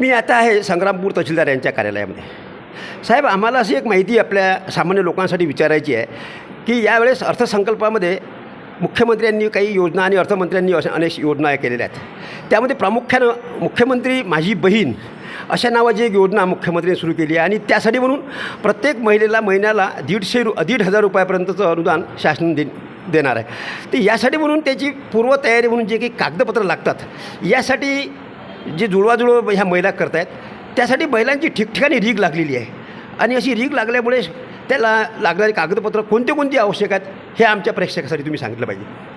मी आता आहे संग्रामपूर तहसीलदार यांच्या कार्यालयामध्ये. साहेब आम्हाला अशी एक माहिती आपल्या सामान्य लोकांसाठी विचारायची आहे की यावेळेस अर्थसंकल्पामध्ये मुख्यमंत्र्यांनी काही योजना आणि अर्थमंत्र्यांनी अशा अनेक योजना केलेल्या आहेत. त्यामध्ये प्रामुख्यानं मुख्यमंत्री माझी बहीण अशा नावाची एक योजना मुख्यमंत्र्यांनी सुरू केली आहे आणि त्यासाठी म्हणून प्रत्येक महिलेला महिन्याला दीडशे रु दीड हजार रुपयापर्यंतचं अनुदान शासन दे देणार आहे. तर यासाठी म्हणून त्याची पूर्वतयारी म्हणून जे काही कागदपत्रं लागतात यासाठी जे जुळवाजुळव ह्या महिला करत आहेत त्यासाठी महिलांची ठिकठिकाणी रीग लागलेली आहे. आणि अशी रीग लागल्यामुळे त्याला लागणारी कागदपत्रं कोणते कोणती आवश्यक आहेत हे आमच्या प्रेक्षकासाठी तुम्ही सांगितलं पाहिजे.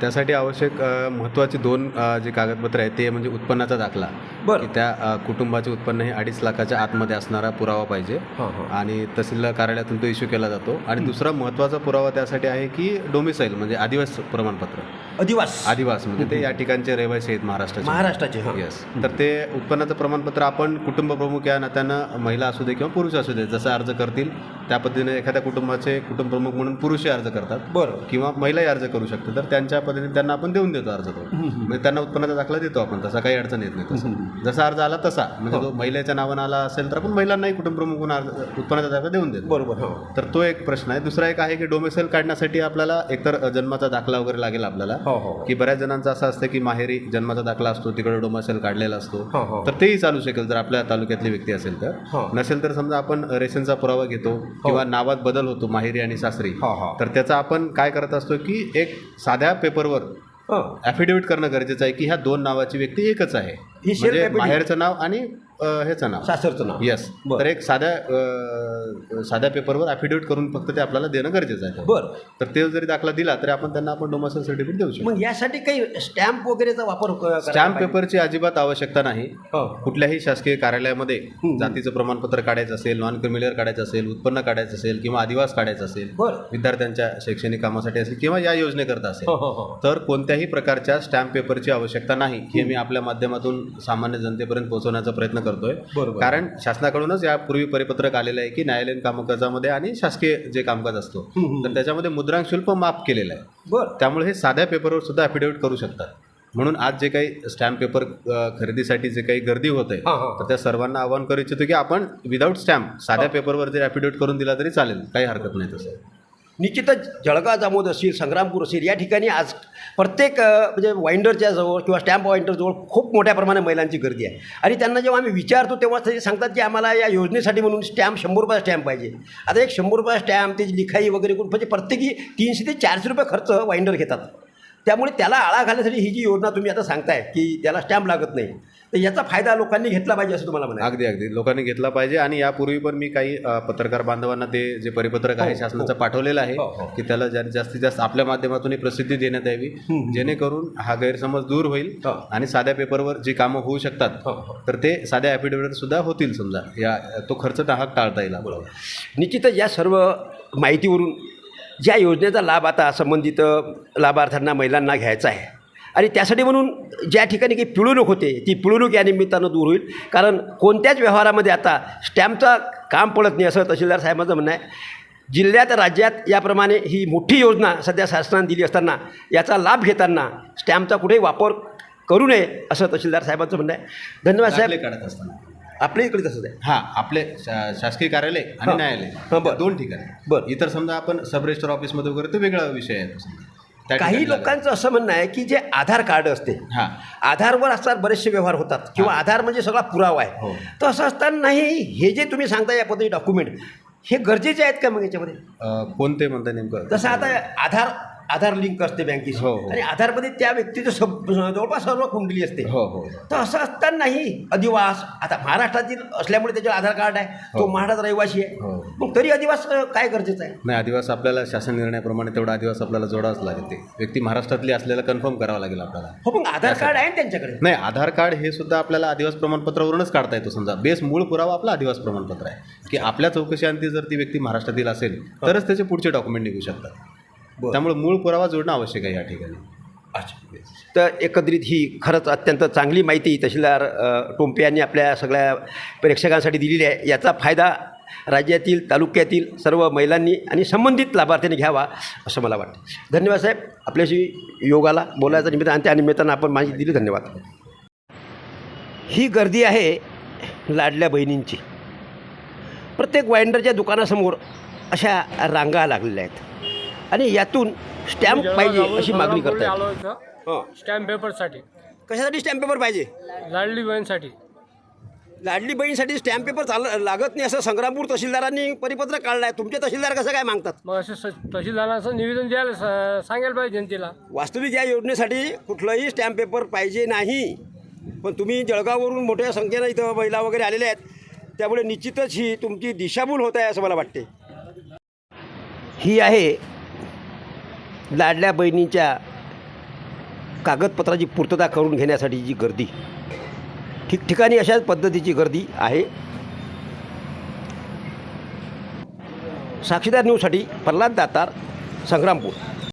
त्यासाठी आवश्यक महत्त्वाची दोन जे कागदपत्र आहेत ते म्हणजे उत्पन्नाचा दाखला. बरं. त्या कुटुंबाचे उत्पन्न हे अडीच लाखाच्या आतमध्ये असणारा पुरावा पाहिजे. हां हां. आणि तहसील कार्यालयातून तो इश्यू केला जातो. आणि दुसरा महत्त्वाचा पुरावा त्यासाठी आहे की डोमिसाईल म्हणजे आदिवासी प्रमाणपत्र. अधिवास आदिवास. म्हणजे ते या ठिकाणचे रहिवासी आहेत महाराष्ट्राचे. महाराष्ट्राचे हां. येस तर ते उत्पन्नाचं प्रमाणपत्र आपण कुटुंब प्रमुख या नात्यानं महिला असू दे किंवा पुरुष असू दे जसं अर्ज करतील त्या पद्धतीने एखाद्या कुटुंबाचे कुटुंब प्रमुख म्हणून पुरुषही अर्ज करतात. बरं. किंवा महिलाही अर्ज करू शकते तर त्यांच्या पद्धतीने त्यांना आपण देऊन देतो अर्ज तो. म्हणजे त्यांना उत्पन्नाचा दाखला देतो आपण तसा काही अडचण येत नाही तसं. जसा अर्ज आला तसा. म्हणजे तो महिलेच्या नावानं आला असेल तर आपण महिलांनाही कुटुंब प्रमुख म्हणून अर्ज उत्पन्नाचा दाखला देऊन देतो. बरोबर हां. तर तो एक प्रश्न आहे. दुसरा एक आहे की डोमेसेल काढण्यासाठी आपल्याला एकतर जन्माचा दाखला वगैरे लागेल आपल्याला. हो हो की बऱ्याच जणांचं असं असतं की माहेरी जन्माचा दाखला असतो तिकडे डोमेसेल काढलेला असतो. हो हो तर तेही चालू शकेल जर आपल्या तालुक्यातली व्यक्ती असेल तर. हो. नसेल तर समजा आपण रेशनचा पुरावा घेतो किंवा नावात बदल होतो माहेरी आणि सासरी. हो हो. तर त्याचा आपण काय करत असतो की एक साध्या पेपरवर हां. ॲफिडेव्हिट करणं गरजेचं आहे की ह्या दोन नावाची व्यक्ती एकच आहे. ही म्हणजे. माहेरचं नाव आणि अ, ह्याचं नाव सासरचं नाव. येस बरं. तर एक साध्या अ, साध्या पेपरवर ॲफिडेव्हिट करून फक्त ते आपल्याला देणं गरजेचं आहे. बरं. तर ते जरी दाखला दिला तरी आपण त्यांना आपण डोमासल सर्टिफिकेट देऊ शकतो. मग यासाठी काही स्टॅम्प वगैरेचा वापर क- करायला स्टॅम्प पाहिजे? पेपरची अजिबात आवश्यकता नाही. हो. कुठल्याही शासकीय कार्यालयामध्ये जातीचं प्रमाणपत्र काढायचं असेल नॉन क्रिमिलियर काढायचं असेल उत्पन्न काढायचं असेल किंवा आदिवास काढायचं असेल बरं. विद्यार्थ्यांच्या शैक्षणिक कामासाठी असेल किंवा या योजनेकरता असेल. हो हो हो. तर कोणत्याही प्रकारच्या स्टॅम्प पेपरची आवश्यकता नाही हे मी आपल्या माध्यमातून सामान्य जनतेपर्यंत पोहोचवण्याचा प्रयत्न करतोय. बरोबर. कारण शासनाकडूनच यापूर्वी परिपत्रक आलेलं आहे की न्यायालयीन कामकाजामध्ये आणि शासकीय जे कामकाज असतो. तर त्याच्यामध्ये मुद्रांक शुल्क माफ केलेलं आहे. बरं. त्यामुळे हे साध्या पेपरवर सुद्धा ॲफिडेव्हिट करू शकतात. म्हणून आज जे काही स्टॅम्प पेपर खरेदीसाठी जे काही गर्दी होते तर त्या सर्वांना आवाहन करू इच्छितो की आपण विदाऊट स्टॅम्प साध्या पेपरवर जरी ॲफिडेव्हिट करून दिला तरी चालेल. काही हरकत नाही तसं. निश्चितच जळगाव जामोद असेल संग्रामपूर असेल या ठिकाणी आज प्रत्येक म्हणजे वाइंडरच्या जवळ किंवा स्टॅम्प वाइंडरजवळ खूप मोठ्या प्रमाणात महिलांची गर्दी आहे. आणि त्यांना जेव्हा आम्ही विचारतो तेव्हा ते सांगतात की आम्हाला या योजनेसाठी म्हणून स्टॅम्प शंभर रुपया स्टॅम्प पाहिजे. आता एक शंभर रुपया स्टॅम्प त्याची लिखाई वगैरे करून म्हणजे प्रत्येकी तीनशे ते चारशे रुपये खर्च वाइंडर घेतात. त्यामुळे त्याला आळा घालण्यासाठी ही जी योजना तुम्ही आता सांगताय की त्याला स्टॅम्प लागत नाही तर याचा फायदा लोकांनी घेतला पाहिजे असं तुम्हाला म्हणायचं अगदी अगदी लोकांनी घेतला पाहिजे आणि यापूर्वी पण मी काही पत्रकार बांधवांना ते जे परिपत्रक आहे हो, शासनाचं पाठवलेलं आहे हो, हो. की त्याला जास्तीत जास्त आपल्या माध्यमातून ही प्रसिद्धी देण्यात यावी. जेणेकरून हा गैरसमज दूर होईल हो. आणि साध्या पेपरवर जी कामं होऊ शकतात हो, हो. तर ते साध्या ॲफिडेव्हिट सुद्धा होतील समजा या तो खर्च नाहक टाळता येईल निश्चितच या सर्व माहितीवरून ज्या योजनेचा लाभ आता संबंधित लाभार्थ्यांना महिलांना घ्यायचा आहे. आणि त्यासाठी म्हणून ज्या ठिकाणी काही पिळवणूक होते ती पिळवणूक या निमित्तानं दूर होईल. कारण कोणत्याच व्यवहारामध्ये आता स्टॅम्पचं काम पडत नाही असं तहसीलदार साहेबांचं म्हणणं आहे. जिल्ह्यात राज्यात याप्रमाणे ही मोठी योजना सध्या शासनाने दिली असताना याचा लाभ घेताना स्टॅम्पचा कुठेही वापर करू नये असं तहसीलदार साहेबांचं म्हणणं आहे. धन्यवाद साहेब. काढत असताना. आपल्या इकडे तसंच आहे. हा आपले शा- शासकीय कार्यालय आणि हा. न्यायालय. हा, बरं. दोन ठिकाणी. बरं. इतर समजा आपण सब रजिस्टर ऑफिसमध्ये वगैरे तो वेगळा विषय आहे. तो समजा. त्या काही ठिकाणी लोकांचं असं म्हणणं आहे की जे आधार कार्ड असते हा. आधारवर असतात बरेचसे व्यवहार होतात. किंवा आधार म्हणजे सगळा पुरावा आहे. हो. तर असं असताना नाही हे जे तुम्ही सांगता या पद्धती डॉक्युमेंट हे गरजेचे आहेत का मग याच्यामध्ये? अ, कोणते म्हणता नेमकं? तसं आता आधार आधार लिंक असते बँकेशी हो, हो. आणि आधारमध्ये त्या व्यक्तीचं सब जवळपास सर्व कुंडली असते. हो हो. तर असं असताना नाही अधिवास आता महाराष्ट्रातील असल्यामुळे त्याच्यावर आधार कार्ड आहे तो हो. महाराष्ट्रात रहिवासी आहे. हो. मग तरी अधिवास अं, काय गरजेचं आहे? नाही आदिवास आपल्याला शासन निर्णयाप्रमाणे तेवढा आदिवास आपल्याला जोडावाच लागेल ते. व्यक्ती महाराष्ट्रातली असलेला कन्फर्म करावा लागेल आपल्याला. हो मग आधार कार्ड आहे ना त्यांच्याकडे? नाही आधार कार्ड हे सुद्धा आपल्याला आदिवास प्रमाणपत्रावरूनच काढता येतो. समजा बेस मूळ पुरावा आपला आदिवास प्रमाणपत्र आहे. की आपल्या चौकशीअंती जर ती व्यक्ती महाराष्ट्रातील असेल तरच त्याचे पुढचे डॉक्युमेंट निघू शकतात. त्यामुळे मूळ पुरावा जोडणं आवश्यक आहे या ठिकाणी. अच्छा. तर एकंदरीत ही खरंच अत्यंत चांगली माहिती तहसीलदार टोंपे यांनी आपल्या सगळ्या प्रेक्षकांसाठी दिलेली आहे. याचा फायदा राज्यातील तालुक्यातील सर्व महिलांनी आणि संबंधित लाभार्थ्यांनी घ्यावा असं मला वाटतं. धन्यवाद साहेब. आपल्याशी योगाला बोलायचं निमित्त आणि त्या निमित्तानं आपण माहिती दिली. धन्यवाद. ही गर्दी आहे लाडल्या बहिणींची. प्रत्येक वाइंडरच्या दुकानासमोर अशा रांगा लागलेल्या आहेत. आणि यातून स्टॅम्प पाहिजे अशी मागणी करतात आलो इथं हां. स्टॅम्प पेपरसाठी. कशासाठी स्टॅम्प पेपर पाहिजे? लाडली बहीणसाठी. लाडली बहीणसाठी स्टॅम्प पेपर चाल लागत नाही असं संग्रामपूर तहसीलदारांनी परिपत्र काढलं आहे तुमचे तहसीलदार कसं काय मागतात? मग असं स- तहसीलदाराचं निवेदन द्यायला स- सांगायला पाहिजे जनतेला. वास्तविक या योजनेसाठी कुठलंही स्टॅम्प पेपर पाहिजे नाही. पण तुम्ही जळगाववरून मोठ्या संख्येनं इथं महिला वगैरे आलेल्या आहेत. त्यामुळे निश्चितच ही तुमची दिशाभूल होत आहे असं मला वाटते ही आहे लाडल्या बहिणींच्या कागदपत्राची पूर्तता करून घेण्यासाठी जी गर्दी ठिकठिकाणी अशाच पद्धतीची गर्दी आहे. साक्षीदार न्यूजसाठी प्रल्हाद दातार संग्रामपूर.